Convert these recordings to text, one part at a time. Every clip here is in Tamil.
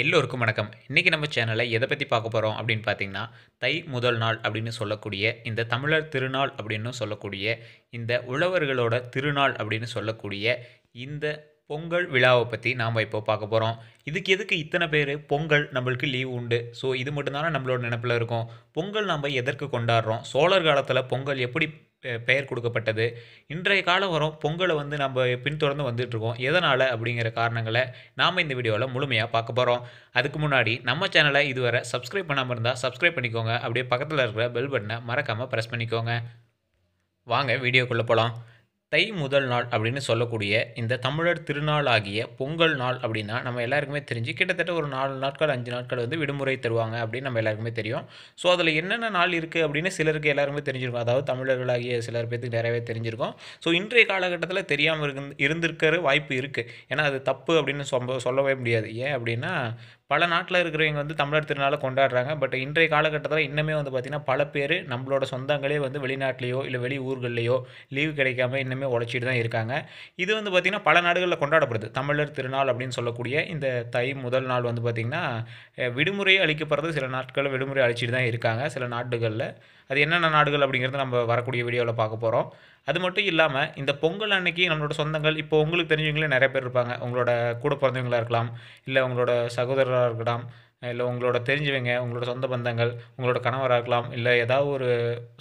எல்லோருக்கும் வணக்கம். இன்றைக்கி நம்ம சேனலில் எதை பற்றி பார்க்க போகிறோம் அப்படின்னு பார்த்தீங்கன்னா தை முதல் நாள் அப்படின்னு சொல்லக்கூடிய இந்த தமிழர் திருநாள் அப்படின்னு சொல்லக்கூடிய இந்த உழவர்களோட திருநாள் அப்படின்னு சொல்லக்கூடிய இந்த பொங்கல் விழாவை பற்றி நாம் இப்போ பார்க்க போகிறோம் இதுக்கு எதுக்கு இத்தனை பேர் பொங்கல் நம்மளுக்கு லீவ் உண்டு? ஸோ இது மட்டும்தானே நம்மளோட நினப்பில் இருக்கும். பொங்கல் நம்ம எதற்கு கொண்டாடுறோம்? சோழர் காலத்தில் பொங்கல் எப்படி பெயர் கொடுக்கப்பட்டது. இன்றைய காலம் வரும் பொங்கலை வந்து நம்ம பின்தொடர்ந்து வந்துட்டுருக்கோம். எதனால் அப்படிங்கிற காரணங்களை நாம் இந்த வீடியோவில் முழுமையாக பார்க்க போகிறோம் அதுக்கு முன்னாடி நம்ம சேனலை இதுவரை சப்ஸ்கிரைப் பண்ணாமல் இருந்தால் சப்ஸ்கிரைப் பண்ணிக்கோங்க. அப்படியே பக்கத்தில் இருக்கிற பெல் பட்டனை மறக்காமல் ப்ரெஸ் பண்ணிக்கோங்க. வாங்க வீடியோக்குள்ளே போகலாம் தை முதல் நாள் அப்படின்னு சொல்லக்கூடிய இந்த தமிழர் திருநாள் ஆகிய பொங்கல் நாள் அப்படின்னா நம்ம எல்லாருக்குமே தெரிஞ்சு கிட்டத்தட்ட ஒரு நாலு நாட்கள் அஞ்சு நாட்கள் வந்து விடுமுறை தருவாங்க அப்படின்னு நம்ம எல்லாருக்குமே தெரியும். ஸோ அதில் என்னென்ன நாள் இருக்குது அப்படின்னு சிலருக்கு எல்லாருமே தெரிஞ்சிருக்கும். அதாவது தமிழர்களாகிய சிலர் பேத்துக்கு நிறையவே தெரிஞ்சிருக்கும். ஸோ இன்றைய காலகட்டத்தில் தெரியாமல் இருந்து இருந்திருக்கிற வாய்ப்பு இருக்குது ஏன்னா அது தப்பு அப்படின்னு சொல்ல சொல்லவே முடியாது. ஏன் அப்படின்னா பல நாட்டில் இருக்கிறவங்க வந்து தமிழர் திருநாளை கொண்டாடுறாங்க. பட் இன்றைய காலகட்டத்தில் இன்னுமே வந்து பார்த்திங்கன்னா பல பேர் நம்மளோட சொந்தங்களே வந்து வெளிநாட்டிலேயோ இல்லை வெளி ஊர்கள்லையோ லீவு கிடைக்காம இன்னுமே உழைச்சிட்டு தான் இருக்காங்க. இது வந்து பார்த்திங்கன்னா பல நாடுகளில் கொண்டாடப்படுது. தமிழர் திருநாள் அப்படின்னு சொல்லக்கூடிய இந்த தை முதல் நாள் வந்து பார்த்திங்கன்னா விடுமுறை அளிக்கப்படுறது சில நாட்களில் விடுமுறை அழிச்சிட்டு தான் இருக்காங்க சில நாடுகளில். அது என்னென்ன நாடுகள் அப்படிங்கிறது நம்ம வரக்கூடிய வீடியோவில் பார்க்க போகிறோம் அது மட்டும் இல்லாமல் இந்த பொங்கல் அன்னைக்கு நம்மளோட சொந்தங்கள் இப்போ உங்களுக்கு தெரிஞ்சவங்களே நிறைய பேர் இருப்பாங்க. உங்களோட கூட பிறந்தவங்களா இருக்கலாம் இல்லை உங்களோட சகோதரர் நண்பர்களாக இருக்கலாம் இல்லை உங்களோட தெரிஞ்சவங்க உங்களோட சொந்த பந்தங்கள் உங்களோட கணவராக இருக்கலாம் இல்லை ஏதாவது ஒரு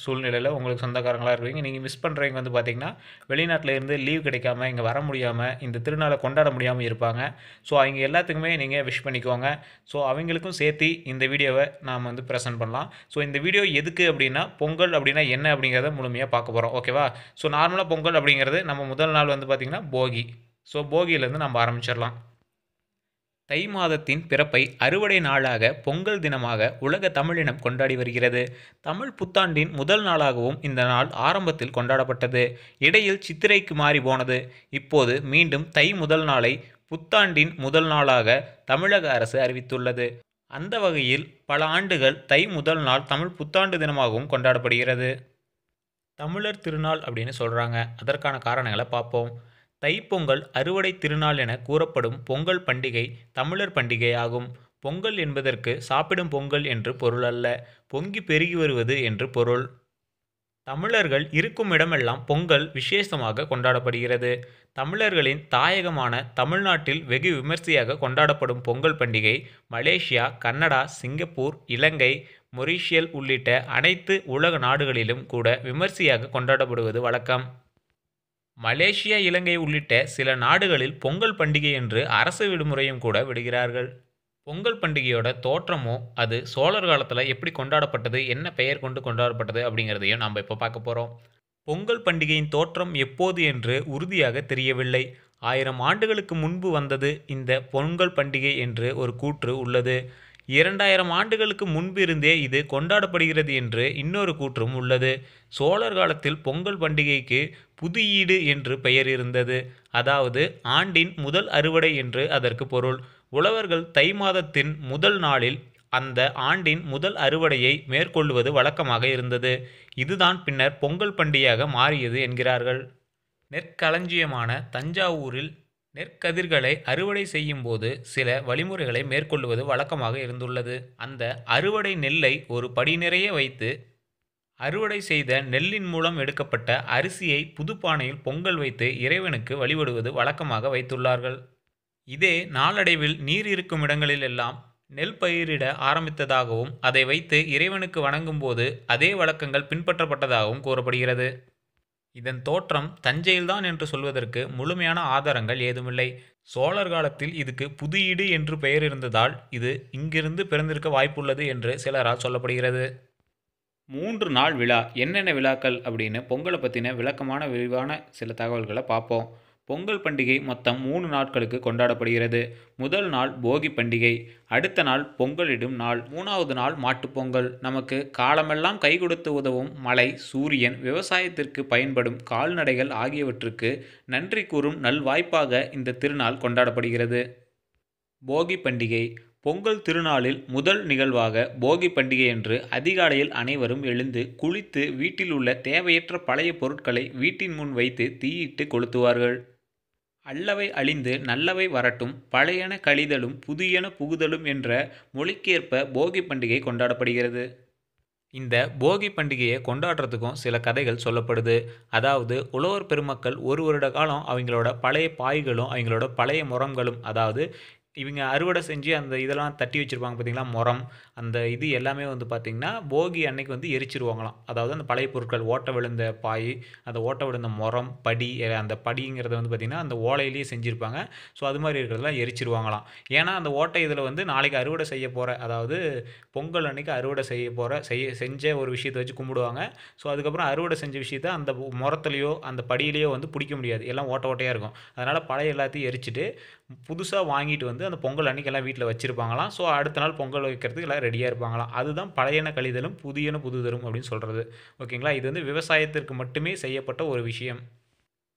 சூழ்நிலையில் உங்களுக்கு சொந்தக்காரங்களாக இருப்பீங்க நீங்கள் மிஸ் பண்ணுறவங்க வந்து பார்த்தீங்கன்னா வெளிநாட்டில் இருந்து லீவ் கிடைக்காம இங்கே வர முடியாமல் இந்த திருநாளை கொண்டாட முடியாமல் இருப்பாங்க. ஸோ அவங்க எல்லாத்துக்குமே நீங்கள் விஷ் பண்ணிக்கோங்க. ஸோ அவங்களுக்கும் சேர்த்து இந்த வீடியோவை நாம் வந்து ப்ரெசென்ட் பண்ணலாம். ஸோ இந்த வீடியோ எதுக்கு அப்படின்னா பொங்கல் அப்படின்னா என்ன அப்படிங்கிறத முழுமையாக பார்க்க போகிறோம் ஓகேவா ஸோ நார்மலாக பொங்கல் அப்படிங்கிறது நம்ம முதல் நாள் வந்து பார்த்திங்கன்னா போகி. ஸோ போகியிலேருந்து நம்ம ஆரம்பிச்சிடலாம். தை மாதத்தின் பிறப்பை அறுவடை நாளாக பொங்கல் தினமாக உலக தமிழினம் கொண்டாடி வருகிறது. தமிழ் புத்தாண்டின் முதல் நாளாகவும் இந்த நாள் ஆரம்பத்தில் கொண்டாடப்பட்டது. இடையில் சித்திரைக்கு மாறி போனது. இப்போது மீண்டும் தை முதல் நாளை புத்தாண்டின் முதல் நாளாக தமிழக அரசு அறிவித்துள்ளது. அந்த வகையில் பல ஆண்டுகள் தை முதல் நாள் தமிழ் புத்தாண்டு தினமாகவும் கொண்டாடப்படுகிறது. தமிழர் திருநாள் அப்படின்னு சொல்கிறாங்க அதற்கான காரணங்களை பார்ப்போம். தைப்பொங்கல் அறுவடை திருநாள் என கூறப்படும் பொங்கல் பண்டிகை தமிழர் பண்டிகை ஆகும் பொங்கல் என்பதற்கு சாப்பிடும் பொங்கல் என்று பொருள் அல்ல பொங்கி பெருகி வருவது என்று பொருள். தமிழர்கள் இருக்கும் இடமெல்லாம் பொங்கல் விசேஷமாக கொண்டாடப்படுகிறது. தமிழர்களின் தாயகமான தமிழ்நாட்டில் வெகு விமர்சையாக கொண்டாடப்படும் பொங்கல் பண்டிகை Malaysia Canada Singapore Ilangai Mauritius உள்ளிட்ட அனைத்து உலக நாடுகளிலும் கூட விமர்சையாக கொண்டாடப்படுவது வழக்கம். மலேசியா இலங்கை உள்ளிட்ட சில நாடுகளில் பொங்கல் பண்டிகை என்று அரசு விடுமுறையும் கூட விடுகிறார்கள். பொங்கல் பண்டிகையோட தோற்றமோ அது சோழர் காலத்தில் எப்படி கொண்டாடப்பட்டது என்ன பெயர் கொண்டு கொண்டாடப்பட்டது அப்படிங்கிறதையும் நாம் இப்போ பார்க்க போகிறோம் பொங்கல் பண்டிகையின் தோற்றம் எப்போது என்று உறுதியாக தெரியவில்லை. ஆயிரம் ஆண்டுகளுக்கு முன்பு வந்தது இந்த பொங்கல் பண்டிகை என்று ஒரு கூற்று உள்ளது. இரண்டாயிரம் ஆண்டுகளுக்கு முன்பிருந்தே இது கொண்டாடப்படுகிறது என்று இன்னொரு கூற்றும் உள்ளது. சோழர் காலத்தில் பொங்கல் பண்டிகைக்கு புதுயீடு என்று பெயர் இருந்தது. அதாவது ஆண்டின் முதல் அறுவடை என்று அதற்கு பொருள். உழவர்கள் தை மாதத்தின் முதல் நாளில் அந்த ஆண்டின் முதல் அறுவடையை மேற்கொள்வது வழக்கமாக இருந்தது. இதுதான் பின்னர் பொங்கல் பண்டிகையாக மாறியது என்கிறார்கள். நெற்களஞ்சியமான தஞ்சாவூரில் நெற்கதிர்களை அறுவடை செய்யும் போது சில வழிமுறைகளை மேற்கொள்வது வழக்கமாக இருந்துள்ளது. அந்த அறுவடை நெல்லை ஒரு படி நிறைய வைத்து அறுவடை செய்த நெல்லின் மூலம் எடுக்கப்பட்ட அரிசியை புதுப்பானையில் பொங்கல் வைத்து இறைவனுக்கு வழிபடுவது வழக்கமாக வைத்துள்ளார்கள். இதே நாளடைவில் நீர் இருக்கும் இடங்களில் எல்லாம் நெல் பயிரிட ஆரம்பித்ததாகவும் அதை வைத்து இறைவனுக்கு வணங்கும்போது அதே வழக்கங்கள் பின்பற்றப்பட்டதாகவும் கூறப்படுகிறது. இதன் தோற்றம் தஞ்சையில்தான் என்று சொல்வதற்கு முழுமையான ஆதாரங்கள் ஏதுமில்லை. சோழர் காலத்தில் இதுக்கு புதுயீடு என்று பெயர் இருந்ததால் இது இங்கிருந்து பிறந்திருக்க வாய்ப்புள்ளது என்று சிலரால் சொல்லப்படுகிறது. மூன்று நாள் விழா என்னென்ன விழாக்கள் அப்படின்னு பொங்கலை பற்றின விளக்கமான விரிவான சில தகவல்களை பார்ப்போம். பொங்கல் பண்டிகை மொத்தம் மூணு நாட்களுக்கு கொண்டாடப்படுகிறது. முதல் நாள் போகி பண்டிகை. அடுத்த நாள் பொங்கலிடும் நாள். மூணாவது நாள் மாட்டுப்பொங்கல் நமக்கு காலமெல்லாம் கை கொடுத்து உதவும் மழை சூரியன் விவசாயத்திற்கு பயன்படும் கால்நடைகள் ஆகியவற்றுக்கு நன்றி கூறும் நல்வாய்ப்பாக இந்த திருநாள் கொண்டாடப்படுகிறது. போகி பண்டிகை. பொங்கல் திருநாளில் முதல் நிகழ்வாக போகி பண்டிகை என்று அதிகாலையில் அனைவரும் எழுந்து குளித்து வீட்டில் உள்ள தேவையற்ற பழைய பொருட்களை வீட்டின் முன் வைத்து தீயிட்டு கொளுத்துவார்கள். அல்லவை அழிந்து நல்லவை வரட்டும் பழையன கழிதலும் புதியன புகுதலும் என்ற மொழிக்கேற்ப போகி பண்டிகை கொண்டாடப்படுகிறது. இந்த போகி பண்டிகையை கொண்டாடுறதுக்கும் சில கதைகள் சொல்லப்படுது. அதாவது உழவர் பெருமக்கள் ஒரு வருட காலம் அவங்களோட பழைய பாய்களும் அவங்களோட பழைய முரங்களும் அதாவது இவங்க அறுவடை செஞ்சு அந்த இதெல்லாம் தட்டி வச்சுருப்பாங்க பார்த்திங்களா? முறம் அந்த இது எல்லாமே வந்து பார்த்திங்கன்னா போகி அன்னைக்கு வந்து எரிச்சிருவாங்களாம். அதாவது அந்த பழைய பொருட்கள் ஓட்ட விழுந்த பாய் அந்த ஓட்ட விழுந்த முறம் படி அந்த படிங்கிறத வந்து பார்த்திங்கன்னா அந்த ஓலையிலேயே செஞ்சுருப்பாங்க. ஸோ அது மாதிரி இருக்கிறதெல்லாம் எரிச்சிருவாங்களாம். ஏன்னா அந்த ஓட்டை இதில் வந்து நாளைக்கு அறுவடை செய்ய போகிற அதாவது பொங்கல் அன்னைக்கு அறுவடை செய்ய போகிற செய்ய செஞ்ச ஒரு விஷயத்தை வச்சு கும்பிடுவாங்க. ஸோ அதுக்கப்புறம் அறுவடை செஞ்ச விஷயத்த அந்த முறத்துலையோ அந்த படியிலையோ வந்து பிடிக்க முடியாது. எல்லாம் ஓட்ட ஓட்டையாக இருக்கும். அதனால் பழைய எல்லாத்தையும் எரிச்சிட்டு புதுசாக வாங்கிட்டு வந்து அந்த பொங்கல் அன்னைக்கு எல்லாம் வீட்டில் வச்சுருப்பாங்களாம். ஸோ அடுத்த நாள் பொங்கல் வைக்கிறதுக்கு எல்லாம் ரெடியாக இருப்பாங்களாம். அதுதான் பழையன கழிதலும் புதியன புதுதரும் அப்படின்னு சொல்கிறது ஓகேங்களா? இது வந்து விவசாயத்திற்கு மட்டுமே செய்யப்பட்ட ஒரு விஷயம்.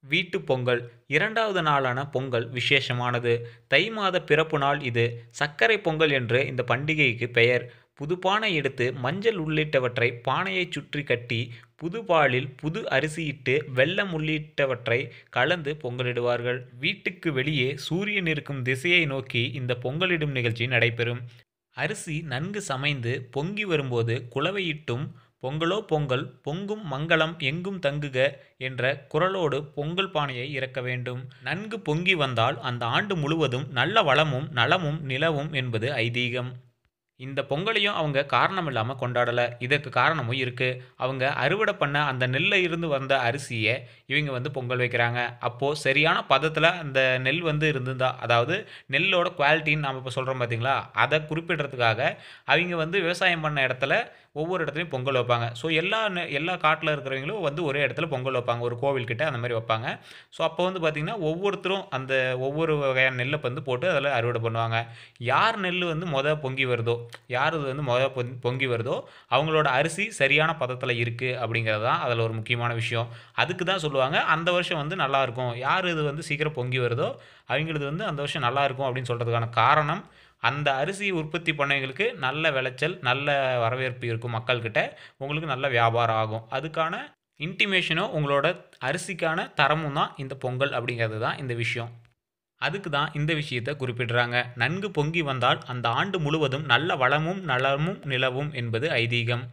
வீட்டு பொங்கல் இரண்டாவது நாளான பொங்கல் விசேஷமானது. தை மாத பிறப்பு நாள் இது. சர்க்கரை பொங்கல் என்று இந்த பண்டிகைக்கு பெயர். புதுப்பானை எடுத்து மஞ்சள் உள்ளிட்டவற்றை பானையை சுற்றி கட்டி புது பாலில் புது அரிசியிட்டு வெள்ளம் உள்ளிட்டவற்றை கலந்து பொங்கலிடுவார்கள். வீட்டுக்கு வெளியே சூரியன் இருக்கும் திசையை நோக்கி இந்த பொங்கலிடும் நிகழ்ச்சி நடைபெறும். அரிசி நன்கு சமைந்து பொங்கி வரும்போது குளவையிட்டும் பொங்கலோ பொங்கல் பொங்கும் மங்களம் எங்கும் தங்குக என்ற குரலோடு பொங்கல் பானையை இறக்க வேண்டும். நன்கு பொங்கி வந்தால் அந்த ஆண்டு முழுவதும் நல்ல வளமும் நலமும் நிலவும் என்பது ஐதீகம். இந்த பொங்கலையும் அவங்க காரணம் இல்லாமல் கொண்டாடலை. இதற்கு காரணமும் இருக்குது அவங்க அறுவடை பண்ண அந்த நெல்லை இருந்து வந்த அரிசியை இவங்க வந்து பொங்கல் வைக்கிறாங்க. அப்போது சரியான பதத்தில் அந்த நெல் வந்து இருந்திருந்தா அதாவது நெல்லோட குவாலிட்டின்னு நாம் இப்போ சொல்கிறோம் பார்த்தீங்களா அதை குறிப்பிடுறதுக்காக அவங்க வந்து விவசாயம் பண்ண இடத்துல ஒவ்வொரு இடத்துலையும் பொங்கல் வைப்பாங்க. ஸோ எல்லா நெ- எல்லா காட்டில் இருக்கிறவங்களும் வந்து ஒரே இடத்துல பொங்கல் வைப்பாங்க. ஒரு கோவில்கிட்ட அந்த மாதிரி வைப்பாங்க. ஸோ அப்போ வந்து பார்த்திங்கன்னா ஒவ்வொருத்தரும் அந்த ஒவ்வொரு வகையான நெல்லை வந்து போட்டு அதில் அறுவடை பண்ணுவாங்க. யார் நெல் வந்து மொதல் பொங்கி வருதோ யார் இது வந்து மொதல் பொங்கி வருதோ அவங்களோட அரிசி சரியான பதத்தில் இருக்குது அப்படிங்கிறது தான் அதில் ஒரு முக்கியமான விஷயம். அதுக்கு தான் சொல்லுவாங்க. அந்த வருஷம் வந்து நல்லாயிருக்கும் யார் இது வந்து சீக்கிரம் பொங்கி வருதோ அவங்களது வந்து அந்த வருஷம் நல்லா இருக்கும் அப்படின்னு சொல்கிறதுக்கான காரணம் அந்த அரிசி உற்பத்தி பண்ணவங்களுக்கு நல்ல விளைச்சல் நல்ல வரவேற்பு இருக்கும் மக்கள்கிட்ட உங்களுக்கு நல்ல வியாபாரம் ஆகும். அதுக்கான இன்டிமேஷனும் உங்களோட அரிசிக்கான தரமும் தான் இந்த பொங்கல் அப்படிங்கிறது தான் இந்த விஷயம். அதுக்கு தான் இந்த விஷயத்தை குறிப்பிடுறாங்க. நன்கு பொங்கி வந்தால் அந்த ஆண்டு முழுவதும் நல்ல வளமும் நலமும் நிலவும் என்பது ஐதீகம்.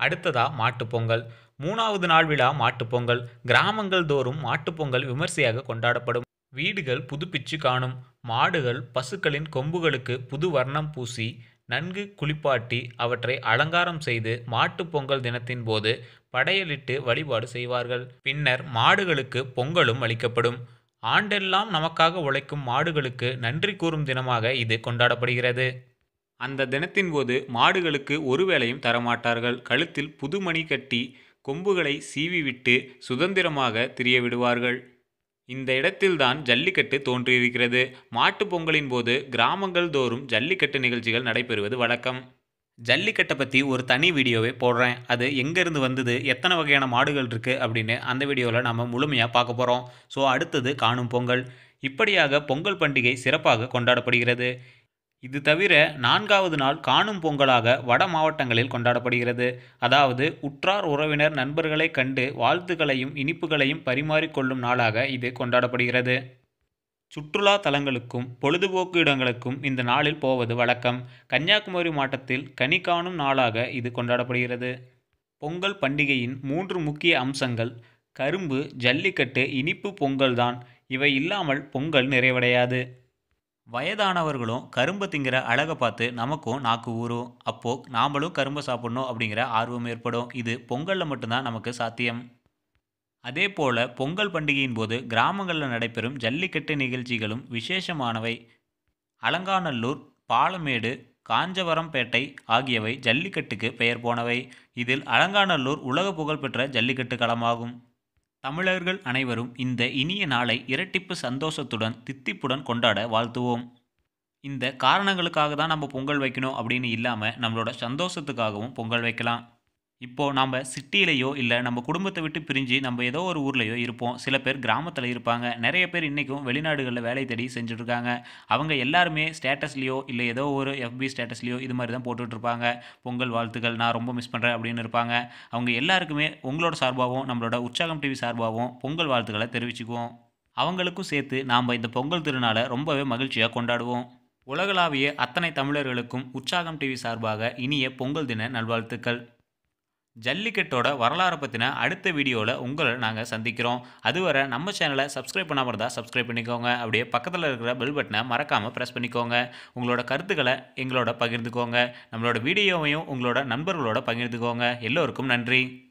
அடுத்ததா மாட்டுப்பொங்கல் மூணாவது நாள் விழா மாட்டுப்பொங்கல் கிராமங்கள் தோறும் மாட்டுப்பொங்கல் விமர்சையாக கொண்டாடப்படும். வீடுகள் புதுப்பிச்சு காணும். மாடுகள் பசுக்களின் கொம்புகளுக்கு புது வர்ணம் பூசி நன்கு குளிப்பாட்டி அவற்றை அலங்காரம் செய்து மாட்டுப் பொங்கல் தினத்தின் போது படையலிட்டு வழிபாடு செய்வார்கள். பின்னர் மாடுகளுக்கு பொங்கலும் அளிக்கப்படும். ஆண்டெல்லாம் நமக்காக உழைக்கும் மாடுகளுக்கு நன்றி கூறும் தினமாக இது கொண்டாடப்படுகிறது. அந்த தினத்தின் போது மாடுகளுக்கு ஒருவேளையும் தரமாட்டார்கள். கழுத்தில் புதுமணி கட்டி கொம்புகளை சீவி விட்டு சுதந்திரமாக திரிய விடுவார்கள் இந்த இடத்தில்தான் ஜல்லிக்கட்டு தோன்றியிருக்கிறது. மாட்டுப் பொங்கலின் போது கிராமங்கள் தோறும் ஜல்லிக்கட்டு நிகழ்ச்சிகள் நடைபெறுவது வழக்கம். ஜல்லிக்கட்டை பற்றி ஒரு தனி வீடியோவே போடுறேன். அது எங்கேருந்து வந்தது? எத்தனை வகையான மாடுகள் இருக்குது அப்படின்னு அந்த வீடியோவில் நம்ம முழுமையாக பார்க்க போகிறோம் ஸோ அடுத்தது காணும் பொங்கல். இப்படியாக பொங்கல் பண்டிகை சிறப்பாக கொண்டாடப்படுகிறது. இது தவிர நான்காவது நாள் காணும் பொங்கலாக வட மாவட்டங்களில் கொண்டாடப்படுகிறது. அதாவது உற்றார் உறவினர் நண்பர்களை கண்டு வாழ்த்துக்களையும் இனிப்புகளையும் பரிமாறிக்கொள்ளும் நாளாக இது கொண்டாடப்படுகிறது. சுற்றுலா தலங்களுக்கும் பொழுதுபோக்கு இடங்களுக்கும் இந்த நாளில் போவது வழக்கம். கன்னியாகுமரி மாவட்டத்தில் கனி காணும் நாளாக இது கொண்டாடப்படுகிறது. பொங்கல் பண்டிகையின் மூன்று முக்கிய அம்சங்கள். கரும்பு ஜல்லிக்கட்டு இனிப்பு பொங்கல் தான். இவை இல்லாமல் பொங்கல் நிறைவடையாது. வயதானவர்களும் கரும்பு திங்கிற அழகை பார்த்து நமக்கும் நாக்கு ஊறும். அப்போது நாமளும் கரும்பை சாப்பிடணும் அப்படிங்கிற ஆர்வம் ஏற்படும். இது பொங்கலில் மட்டும்தான் நமக்கு சாத்தியம். அதே போல் பொங்கல் பண்டிகையின் போது கிராமங்களில் நடைபெறும் ஜல்லிக்கட்டு நிகழ்ச்சிகளும் விசேஷமானவை. அலங்காநல்லூர் பாலமேடு காஞ்சவரம்பேட்டை ஆகியவை ஜல்லிக்கட்டுக்கு பெயர் போனவை. இதில் அலங்காநல்லூர் உலக புகழ்பெற்ற ஜல்லிக்கட்டு களமாகும். தமிழர்கள் அனைவரும் இந்த இனிய நாளை இரட்டிப்பு சந்தோஷத்துடன் தித்திப்புடன் கொண்டாட வாழ்த்துவோம். இந்த காரணங்களுக்காக தான் நம்ம பொங்கல் வைக்கணும் அப்படின்னு இல்லாமல் நம்மளோட சந்தோஷத்துக்காகவும் பொங்கல் வைக்கலாம். இப்போது நம்ம சிட்டியிலையோ இல்லை நம்ம குடும்பத்தை விட்டு பிரிஞ்சு நம்ம ஏதோ ஒரு ஊர்லேயோ இருப்போம். சில பேர் கிராமத்தில் இருப்பாங்க. நிறைய பேர் இன்றைக்கும் வெளிநாடுகளில் வேலை தேடி செஞ்சுட்ருக்காங்க. அவங்க எல்லாருமே ஸ்டேட்டஸ்லேயோ இல்லை ஏதோ ஒரு எஃபி ஸ்டேட்டஸ்லேயோ இது மாதிரி தான் போட்டுட்டு இருப்பாங்க பொங்கல் வாழ்த்துக்கள் நான் ரொம்ப மிஸ் பண்ணுறேன் அப்படின்னு இருப்பாங்க. அவங்க எல்லாருக்குமே உங்களோட சார்பாகவும் நம்மளோட உற்சாகம் டிவி சார்பாகவும் பொங்கல் வாழ்த்துக்களை தெரிவிச்சுக்குவோம். அவங்களுக்கும் சேர்த்து நாம் இந்த பொங்கல் திருநாளை ரொம்பவே மகிழ்ச்சியாக கொண்டாடுவோம். உலகளாவிய அத்தனை தமிழர்களுக்கும் உற்சாகம் டிவி சார்பாக இனிய பொங்கல் தின நல்வாழ்த்துக்கள். ஜல்லிக்கட்டோட வரலாறை பற்றின அடுத்த வீடியோவில் உங்களை நாங்கள் சந்திக்கிறோம். அதுவரை நம்ம சேனலை சப்ஸ்கிரைப் பண்ணாமல் இருந்தால் சப்ஸ்கிரைப் பண்ணிக்கோங்க. அப்படியே பக்கத்தில் இருக்கிற பெல் பட்டனை மறக்காமல் ப்ரெஸ் பண்ணிக்கோங்க. உங்களோட கருத்துக்களை எங்களோட பகிர்ந்துக்கோங்க. நம்மளோட வீடியோவையும் உங்களோட நண்பர்களோட பகிர்ந்துக்கோங்க. எல்லோருக்கும் நன்றி.